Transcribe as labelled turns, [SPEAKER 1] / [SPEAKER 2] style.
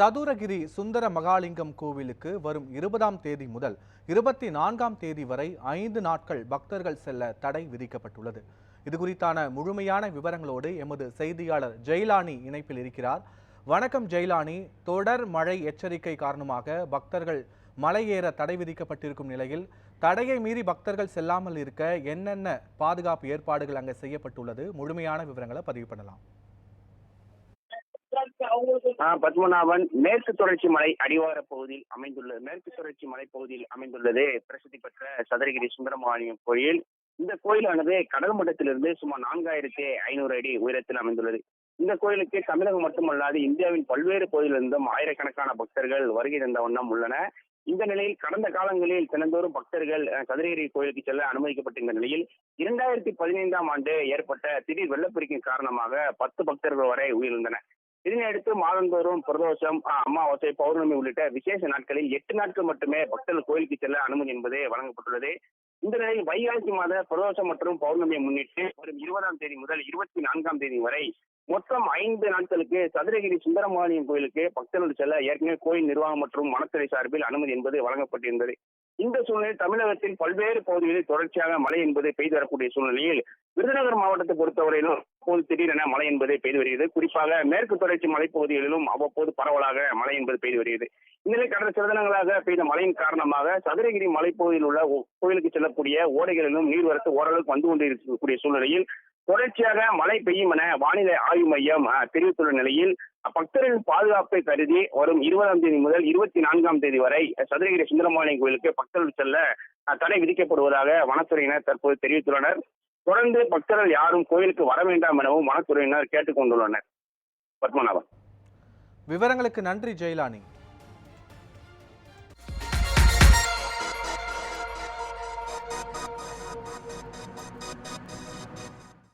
[SPEAKER 1] சதுரகிரி சுந்தர மகாலிங்கம் கோவிலுக்கு வரும் இருபதாம் தேதி முதல் இருபத்தி நான்காம் தேதி வரை ஐந்து நாட்கள் பக்தர்கள் செல்ல தடை விதிக்கப்பட்டுள்ளது. இது குறித்தான முழுமையான விவரங்களோடு எமது செய்தியாளர் ஜெயலானி இணைப்பில் இருக்கிறார். வணக்கம் ஜெயலானி. தொடர் மழை எச்சரிக்கை காரணமாக பக்தர்கள் மலை ஏற தடை விதிக்கப்பட்டிருக்கும் நிலையில் தடையை மீறி பக்தர்கள் செல்லாமல் இருக்க என்னென்ன பாதுகாப்பு ஏற்பாடுகள் அங்கே செய்யப்பட்டுள்ளது? முழுமையான விவரங்களை பதிவு பண்ணலாம்.
[SPEAKER 2] பத்மநாபன் மேற்கு தொடர்ச்சி மலை அடிவார பகுதியில் அமைந்துள்ளது மேற்கு தொடர்ச்சி மலை பகுதியில் அமைந்துள்ளது. பிரசித்தி பெற்ற சதுரகிரி சுந்தரமானியம் கோயில். இந்த கோயிலானது கடல் மட்டத்திலிருந்து சுமார் நான்காயிரத்தி ஐநூறு அடி உயரத்தில் அமைந்துள்ளது. இந்த கோயிலுக்கு தமிழகம் மட்டுமல்லாது இந்தியாவின் பல்வேறு பகுதியிலிருந்தும் ஆயிரக்கணக்கான பக்தர்கள் வருகை தந்த வண்ணம் உள்ளன. இந்த நிலையில் கடந்த காலங்களில் தினந்தோறும் பக்தர்கள் அஹ், சதுரகிரி கோயிலுக்கு செல்ல அனுமதிக்கப்பட்டிருந்த நிலையில் இரண்டாயிரத்தி பதினைந்தாம் ஆண்டு ஏற்பட்ட திடீர் வெள்ளப்பெருக்கின் காரணமாக பத்து பக்தர்கள் வரை உயிரிழந்தனர். இதனையடுத்து மாதந்தோறும் பிரதோஷம் அமாவாசை பௌர்ணமி உள்ளிட்ட விசேஷ நாட்களில் எட்டு நாட்கள் மட்டுமே பக்தர்கள் கோயிலுக்கு செல்ல அனுமதி என்பது வழங்கப்பட்டுள்ளது. இந்த நிலையில் வைகாசி மாத பிரதோஷம் மற்றும் பௌர்ணமியை முன்னிட்டு வரும் இருபதாம் தேதி முதல் இருபத்தி நான்காம் தேதி வரை மொத்தம் ஐந்து நாட்களுக்கு சதுரகிரி சுந்தரமானியம் கோயிலுக்கு பக்தர்கள் செல்ல ஏற்கனவே கோயில் நிர்வாகம் மற்றும் வனத்துறை சார்பில் அனுமதி என்பது வழங்கப்பட்டிருந்தது. இந்த சூழ்நிலையில் தமிழகத்தின் பல்வேறு பகுதிகளில் தொடர்ச்சியாக மழை என்பது பெய்து வரக்கூடிய சூழ்நிலையில் விருதுநகர் மாவட்டத்தை பொறுத்தவரையிலும் அப்போது திடீரென மழை என்பது பெய்து வருகிறது. குறிப்பாக மேற்கு தொடர்ச்சி மலைப்பகுதிகளிலும் அவ்வப்போது பரவலாக மழை என்பது பெய்து வருகிறது. இந்நிலை கடந்த சில தினங்களாக பெய்த மழையின் காரணமாக சதுரகிரி மலைப்பகுதியில் உள்ள கோயிலுக்கு செல்லக்கூடிய ஓடைகளிலும் நீர்வரத்து ஓரளவுக்கு வந்து கொண்டிருக்கக்கூடிய சூழ்நிலையில் தொடர்ச்சியாக மழை பெய்யும் என வானிலை ஆய்வு மையம் அஹ், தெரிவித்துள்ள நிலையில் பக்தர்களின் பாதுகாப்பை கருதி வரும் இருபதாம் தேதி முதல் இருபத்தி நான்காம் தேதி வரை சதுரகிரி சுந்தரமாலியம் கோயிலுக்கு பக்தர்கள் செல்ல தடை விதிக்கப்படுவதாக வனத்துறையினர் தற்போது தெரிவித்துள்ளனர். தொடர்ந்து பக்தர்கள் யாரும் கோயிலுக்கு வர வேண்டாம் எனவும் வனத்துறையினர் கேட்டுக் கொண்டுள்ளனர் பத்மநாபன்.
[SPEAKER 1] விவரங்களுக்கு நன்றி ஜெயலானி.